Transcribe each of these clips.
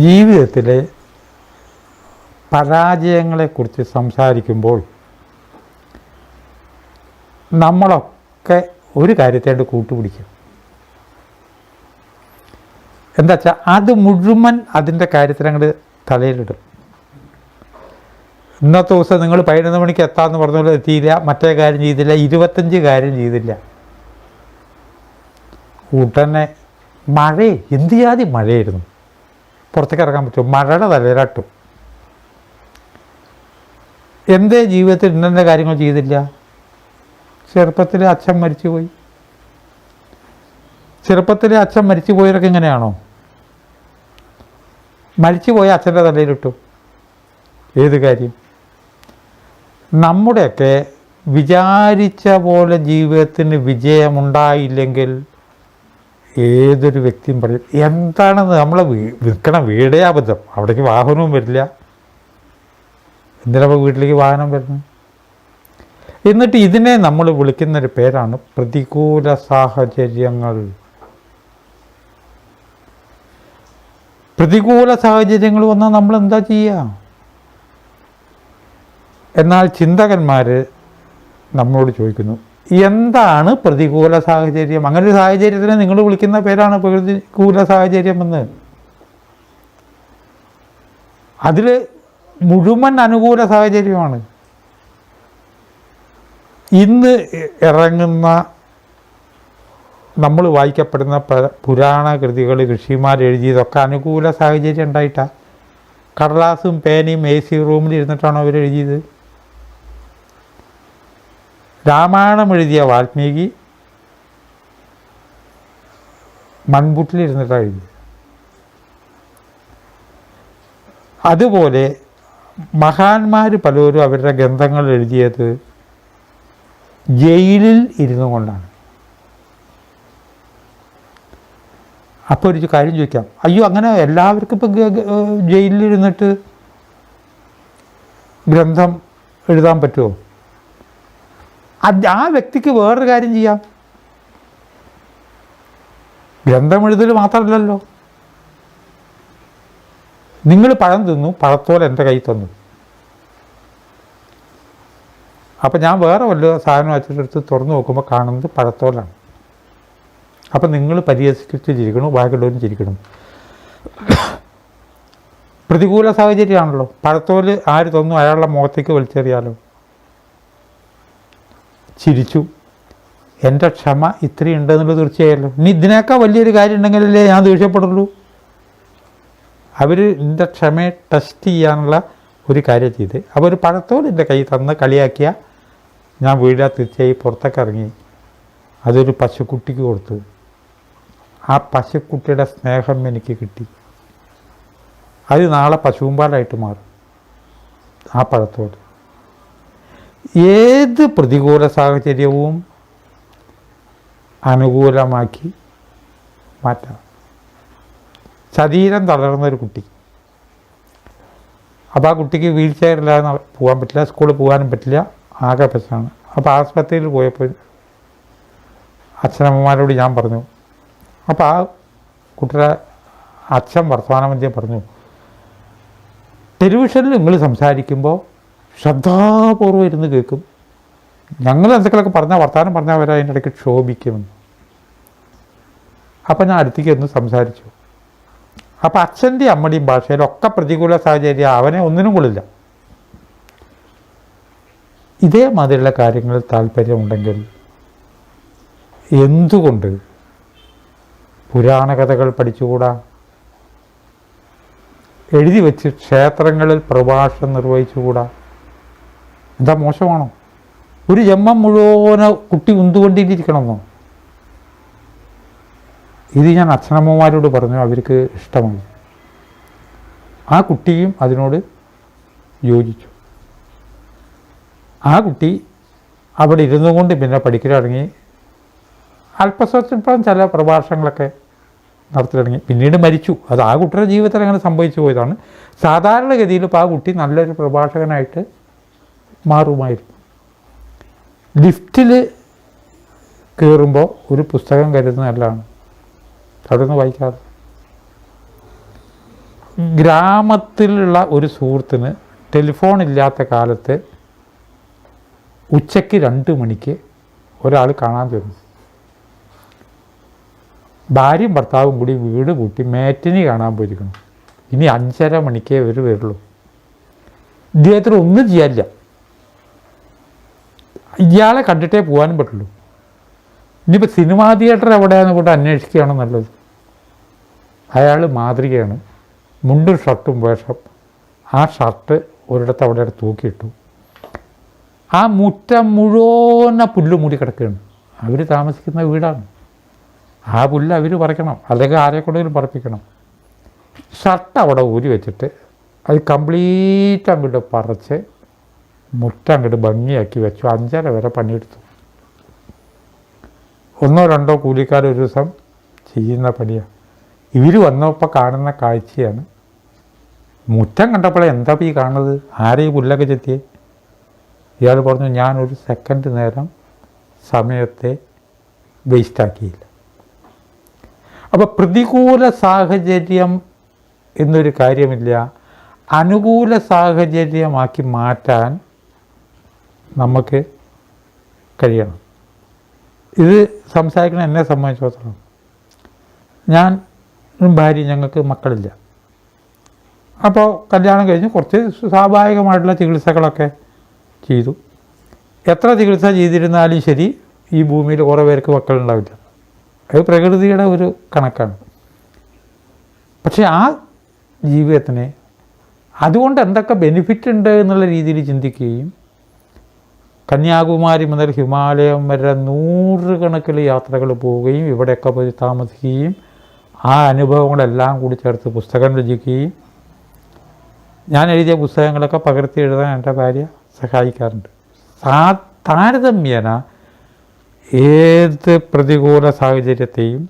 ജീവിതത്തിലെ പരാജയങ്ങളെക്കുറിച്ച് സംസാരിക്കുമ്പോൾ നമ്മളൊക്കെ ഒരു കാര്യത്തേണ്ട് കൂട്ടുപിടിക്കും. എന്താ വെച്ചാൽ അത് മുഴുവൻ അതിന്റെ കാര്യത്തിൽ അങ്ങോട്ട് തലയിലിടും. ഇന്നത്തെ ദിവസം നിങ്ങൾ പതിനൊന്ന് മണിക്ക് എത്താമെന്ന് പറഞ്ഞ പോലെ എത്തിയില്ല മറ്റേ കാര്യം ചെയ്തില്ല ഇരുപത്തഞ്ച് കാര്യം ചെയ്തില്ല. ഉടനെ മഴ എന്ത് ജാതി മഴയായിരുന്നു? പുറത്തേക്ക് ഇറങ്ങാൻ പറ്റുമോ? മഴയുടെ തലയിലട്ടും. എന്തേ ജീവിതത്തിൽ ഇന്നെ കാര്യങ്ങൾ ചെയ്തില്ല? ചെറുപ്പത്തിൽ അച്ഛൻ മരിച്ചുപോയി. ചെറുപ്പത്തിൽ അച്ഛൻ മരിച്ചു പോയവരൊക്കെ ഇങ്ങനെയാണോ? മരിച്ചുപോയ അച്ഛന്റെ തലയിലിട്ടു. ഏത് കാര്യം? നമ്മുടെയൊക്കെ വിചാരിച്ച പോലെ ജീവിതത്തിന് വിജയമുണ്ടായില്ലെങ്കിൽ ഏതൊരു വ്യക്തിയും പറയും എന്താണെന്ന് നമ്മൾ നിൽക്കണ വീടേ അബദ്ധം. അവിടേക്ക് വാഹനവും വരില്ല. എന്തിനാ വീട്ടിലേക്ക് വാഹനം വരുന്നത്? എന്നിട്ട് ഇതിനെ നമ്മൾ വിളിക്കുന്നൊരു പേരാണ് പ്രതികൂല സാഹചര്യങ്ങൾ. പ്രതികൂല സാഹചര്യങ്ങൾ വന്നാൽ നമ്മൾ എന്താ ചെയ്യുക? എന്നാൽ ചിന്തകന്മാർ നമ്മളോട് ചോദിക്കുന്നു എന്താണ് പ്രതികൂല സാഹചര്യം? അങ്ങനെ ഒരു സാഹചര്യത്തിനെ നിങ്ങൾ വിളിക്കുന്ന പേരാണ് പ്രതികൂല സാഹചര്യം എന്ന്. അതിൽ മുഴുവൻ അനുകൂല സാഹചര്യമാണ്. ഇന്ന് ഇറങ്ങുന്ന നമ്മൾ വായിക്കപ്പെടുന്ന പുരാണ കൃതികൾ ഋഷിമാർ എഴുതിയതൊക്കെ അനുകൂല സാഹചര്യം ഉണ്ടായിട്ടാണ് കടലാസും പേനയും എ സി റൂമിൽ ഇരുന്നിട്ടാണോ അവർ എഴുതിയത്? രാമായണം എഴുതിയ വാൽമീകി മൺപുട്ടിലിരുന്നിട്ടാണ് എഴുതിയത്. അതുപോലെ മഹാന്മാർ പലരും അവരുടെ ഗ്രന്ഥങ്ങൾ എഴുതിയത് ജയിലിൽ ഇരുന്നു കൊണ്ടാണ്. അപ്പോൾ ഒരു കാര്യം ചോദിക്കാം. അയ്യോ അങ്ങനെ എല്ലാവർക്കും ഇപ്പം ജയിലിലിരുന്നിട്ട് ഗ്രന്ഥം എഴുതാൻ പറ്റുമോ ആ വ്യക്തിക്ക് വേറൊരു കാര്യം ചെയ്യാം. ഗ്രന്ഥം എഴുതൽ മാത്രമല്ലല്ലോ. നിങ്ങൾ പഴം തിന്നു പഴത്തോലെ എന്റെ കൈ തന്നു. അപ്പം ഞാൻ വേറെ വല്ല സാധനം വെച്ചിട്ടെടുത്ത് തുറന്നു നോക്കുമ്പോൾ കാണുന്നത് പഴത്തോലാണ്. അപ്പം നിങ്ങൾ പരിഹസിച്ച് ചിരിക്കണം ബാക്കിയുള്ളവരും ചിരിക്കണം. പ്രതികൂല സാഹചര്യമാണല്ലോ. പഴത്തോൽ ആര് തന്നു അയാളുടെ മുഖത്തേക്ക് വലിച്ചെറിയാലോ? ചിരിച്ചു. എന്റെ ക്ഷമ ഇത്രയും ഉണ്ടെന്നുള്ളത് തീർച്ചയായല്ലോ. ഇനി ഇതിനേക്കാൾ വലിയൊരു കാര്യം ഉണ്ടെങ്കിലല്ലേ ഞാൻ ദേഷ്യപ്പെടുള്ളൂ? അവർ എന്റെ ക്ഷമയെ ടെസ്റ്റ് ചെയ്യാനുള്ള ഒരു കാര്യം ചെയ്ത്. അപ്പോൾ പഴത്തോട് എന്റെ കൈ തന്ന് കളിയാക്കിയ ഞാൻ വീടാ തീർച്ചയായും പുറത്തേക്ക് ഇറങ്ങി. അതൊരു പശുക്കുട്ടിക്ക് കൊടുത്തു. ആ പശുക്കുട്ടിയുടെ സ്നേഹം എനിക്ക് കിട്ടി. അത് നാളെ പശുമ്പാലായിട്ട് മാറും ആ പഴത്തോട്. ഏത് പ്രതികൂല സാഹചര്യവും അനുകൂലമാക്കി മാറ്റണം. ശരീരം തളർന്നൊരു കുട്ടി. അപ്പോൾ ആ കുട്ടിക്ക് വീൽ ചെയറില്ലാതെ പോകാൻ പറ്റില്ല സ്കൂളിൽ പോകാനും പറ്റില്ല ആകെ പ്രശ്നമാണ്. അപ്പോൾ ആസ്പത്രിയിൽ പോയപ്പോൾ അച്ഛനമ്മമാരോട് ഞാൻ പറഞ്ഞു അപ്പോൾ ആ കുട്ടിയുടെ അച്ഛൻ വർത്തമാനമന്ത്രിയെ പറഞ്ഞു ടെലിവിഷനിൽ നിങ്ങൾ സംസാരിക്കുമ്പോൾ ശ്രദ്ധാപൂർവം ഇരുന്ന് കേൾക്കും. ഞങ്ങൾ എന്തൊക്കെയൊക്കെ പറഞ്ഞാൽ വർത്തമാനം പറഞ്ഞാൽ അവർ അതിന്റെ ഇടയ്ക്ക് ക്ഷോഭിക്കുമെന്ന് അപ്പം ഞാൻ അടുത്തേക്ക് ഒന്ന് സംസാരിച്ചു. അപ്പം അച്ഛന്റെയും അമ്മയുടെയും ഭാഷയിലൊക്കെ പ്രതികൂല സാഹചര്യം അവനെ ഒന്നിനും കൊള്ളില്ല. ഇതേമാതിരിയുള്ള കാര്യങ്ങളിൽ താല്പര്യമുണ്ടെങ്കിൽ എന്തുകൊണ്ട് പുരാണ കഥകൾ പഠിച്ചുകൂടാ? എഴുതി വെച്ച് ക്ഷേത്രങ്ങളിൽ പ്രഭാഷണം നിർവഹിച്ചുകൂടാ? എന്താ മോശമാണോ? ഒരു ജന്മം മുഴുവന കുട്ടി ഉന്തുകൊണ്ടിരിക്കണമെന്നോ? ഇത് ഞാൻ അച്ഛനമ്മമാരോട് പറഞ്ഞു അവർക്ക് ഇഷ്ടമാണ്. ആ കുട്ടിയും അതിനോട് യോജിച്ചു. ആ കുട്ടി അവിടെ ഇരുന്നു കൊണ്ട് പിന്നെ പഠിക്കലിറങ്ങി. അല്പസ്വല്പം ചില പ്രഭാഷണങ്ങളൊക്കെ നടത്തിടങ്ങി പിന്നീട് മരിച്ചു. അത് ആ കുട്ടിയുടെ ജീവിതത്തിൽ അങ്ങനെ സംഭവിച്ചു പോയതാണ്. സാധാരണഗതിയിൽ ഇപ്പോൾ ആ കുട്ടി നല്ലൊരു പ്രഭാഷകനായിട്ട് മാറുമായിരുന്നു. ലിഫ്റ്റിൽ കയറുമ്പോൾ ഒരു പുസ്തകം കരുതുന്നതല്ലാണ് അവിടെ നിന്ന് വായിക്കാതെ. ഗ്രാമത്തിലുള്ള ഒരു സുഹൃത്തിന് ടെലിഫോൺ ഇല്ലാത്ത കാലത്ത് ഉച്ചയ്ക്ക് രണ്ട് മണിക്ക് ഒരാൾ കാണാൻ തരുന്നു. ഭാര്യയും ഭർത്താവും കൂടി വീട് കൂട്ടി മേറ്റിനി കാണാൻ പോയിരിക്കണം ഇനി അഞ്ചര മണിക്കേ ഇവർ വരുള്ളൂ. ഇദ്ദേഹത്തിന് ഒന്നും ചെയ്യാനില്ല. ഇയാളെ കണ്ടിട്ടേ പോകാനും പറ്റുള്ളൂ. ഇനിയിപ്പോൾ സിനിമാ തിയേറ്റർ എവിടെയാണെന്ന് കൂടെ അന്വേഷിക്കുകയാണ് നല്ലത്. അയാൾ മാതൃകയാണ്. മുണ്ടും ഷർട്ടും വേഷം. ആ ഷർട്ട് ഒരിടത്ത് അവിടെ തൂക്കിയിട്ടു. ആ മുറ്റം മുഴുവൻ പുല്ല് മൂടി കിടക്കുകയാണ്. അവർ താമസിക്കുന്ന വീടാണ്. ആ പുല്ല് അവർ പറിക്കണം. അല്ലെങ്കിൽ ആരെ കൊണ്ടെങ്കിലും പറപ്പിക്കണം. ഷർട്ട് അവിടെ ഊരി വെച്ചിട്ട് അത് കംപ്ലീറ്റ് അങ്ങോട്ട് പറിച്ച് മുറ്റം അങ്ങോട്ട് ഭംഗിയാക്കി വെച്ചു. അഞ്ചര വരെ പണിയെടുത്തു. ഒന്നോ രണ്ടോ കൂലിക്കാർ ഒരു ദിവസം ചെയ്യുന്ന പണിയാണ് ഇവർ വന്നപ്പോൾ കാണുന്ന കാഴ്ചയാണ്. മുറ്റം കണ്ടപ്പോഴേ എന്താ ഈ കാണുന്നത്? ആരെയും പുല്ലൊക്കെ ചെത്തിയേ? ഇയാൾ പറഞ്ഞു ഞാനൊരു സെക്കൻഡ് നേരം സമയത്തെ വേസ്റ്റാക്കിയില്ല അപ്പോൾ പ്രതികൂല സാഹചര്യം എന്നൊരു കാര്യമില്ല. അനുകൂല സാഹചര്യമാക്കി മാറ്റാൻ നമുക്ക് കഴിയണം. ഇത് സംസാരിക്കണ എന്നെ സംബന്ധിച്ചിടത്തോളം ഞാൻ ഭാര്യ ഞങ്ങൾക്ക് മക്കളില്ല. അപ്പോൾ കല്യാണം കഴിഞ്ഞ് കുറച്ച് സ്വാഭാവികമായിട്ടുള്ള ചികിത്സകളൊക്കെ ചെയ്തു. എത്ര ചികിത്സ ചെയ്തിരുന്നാലും ശരി ഈ ഭൂമിയിൽ കുറേ പേർക്ക് മക്കളുണ്ടാവില്ല. അത് പ്രകൃതിയുടെ ഒരു കണക്കാണ്. പക്ഷേ ആ ജീവിതത്തിനെ അതുകൊണ്ട് എന്തൊക്കെ ബെനിഫിറ്റ് ഉണ്ട് എന്നുള്ള രീതിയിൽ ചിന്തിക്കുകയും കന്യാകുമാരി മുതൽ ഹിമാലയം വരെ നൂറുകണക്കിന് യാത്രകൾ പോവുകയും ഇവിടെയൊക്കെ പോയി താമസിക്കുകയും ആ അനുഭവങ്ങളെല്ലാം കൂടി ചേർത്ത് പുസ്തകം രചിക്കുകയും ഞാൻ എഴുതിയ പുസ്തകങ്ങളൊക്കെ പകർത്തി എഴുതാൻ എന്റെ ഭാര്യ സഹായിക്കാറുണ്ട്. സാ താരതമ്യേന ഏത് പ്രതികൂല സാഹചര്യത്തെയും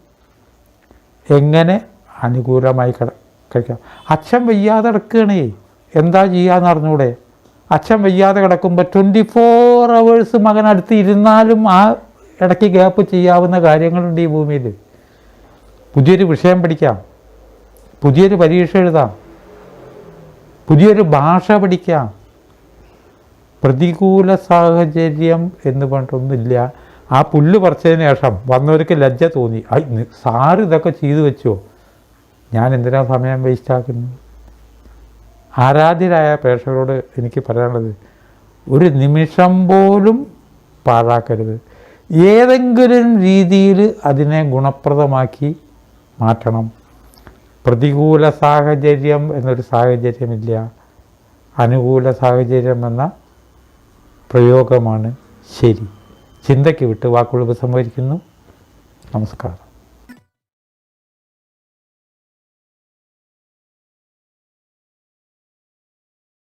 എങ്ങനെ അനുകൂലമായി കട കഴിക്കാം. അച്ഛൻ വയ്യാതെ കിടക്കുകയാണേ. എന്താ ചെയ്യാന്ന് അറിഞ്ഞൂടെ? അച്ഛൻ വയ്യാതെ കിടക്കുമ്പോൾ ട്വന്റി ഫോർ അവേഴ്സ് മകൻ അടുത്ത് ഇരുന്നാലും ആ ഇടയ്ക്ക് ഗ്യാപ്പ് ചെയ്യാവുന്ന കാര്യങ്ങളുണ്ട് ഈ ഭൂമിയിൽ. പുതിയൊരു വിഷയം പഠിക്കാം. പുതിയൊരു പരീക്ഷ എഴുതാം. പുതിയൊരു ഭാഷ പഠിക്കാം. പ്രതികൂല സാഹചര്യം എന്ന് പറഞ്ഞിട്ടൊന്നുമില്ല. ആ പുല്ല് പറിച്ചതിന് ശേഷം വന്നവർക്ക് ലജ്ജ തോന്നി. സാറ് ഇതൊക്കെ ചെയ്തു വെച്ചോ? ഞാൻ എന്തിനാ സമയം വേസ്റ്റാക്കുന്നു ആരാധ്യരായ പ്രേക്ഷകരോട് എനിക്ക് പറയാനുള്ളത് ഒരു നിമിഷം പോലും പാഴാക്കരുത്. ഏതെങ്കിലും രീതിയിൽ അതിനെ ഗുണപ്രദമാക്കി മാറ്റണം. പ്രതികൂല സാഹചര്യം എന്നൊരു സാഹചര്യമില്ല. അനുകൂല സാഹചര്യം എന്ന പ്രയോഗമാണ് ശരി. ചിന്തയ്ക്ക് വിട്ട് വാക്കുകൾ ഉപസംഹരിക്കുന്നു. നമസ്കാരം.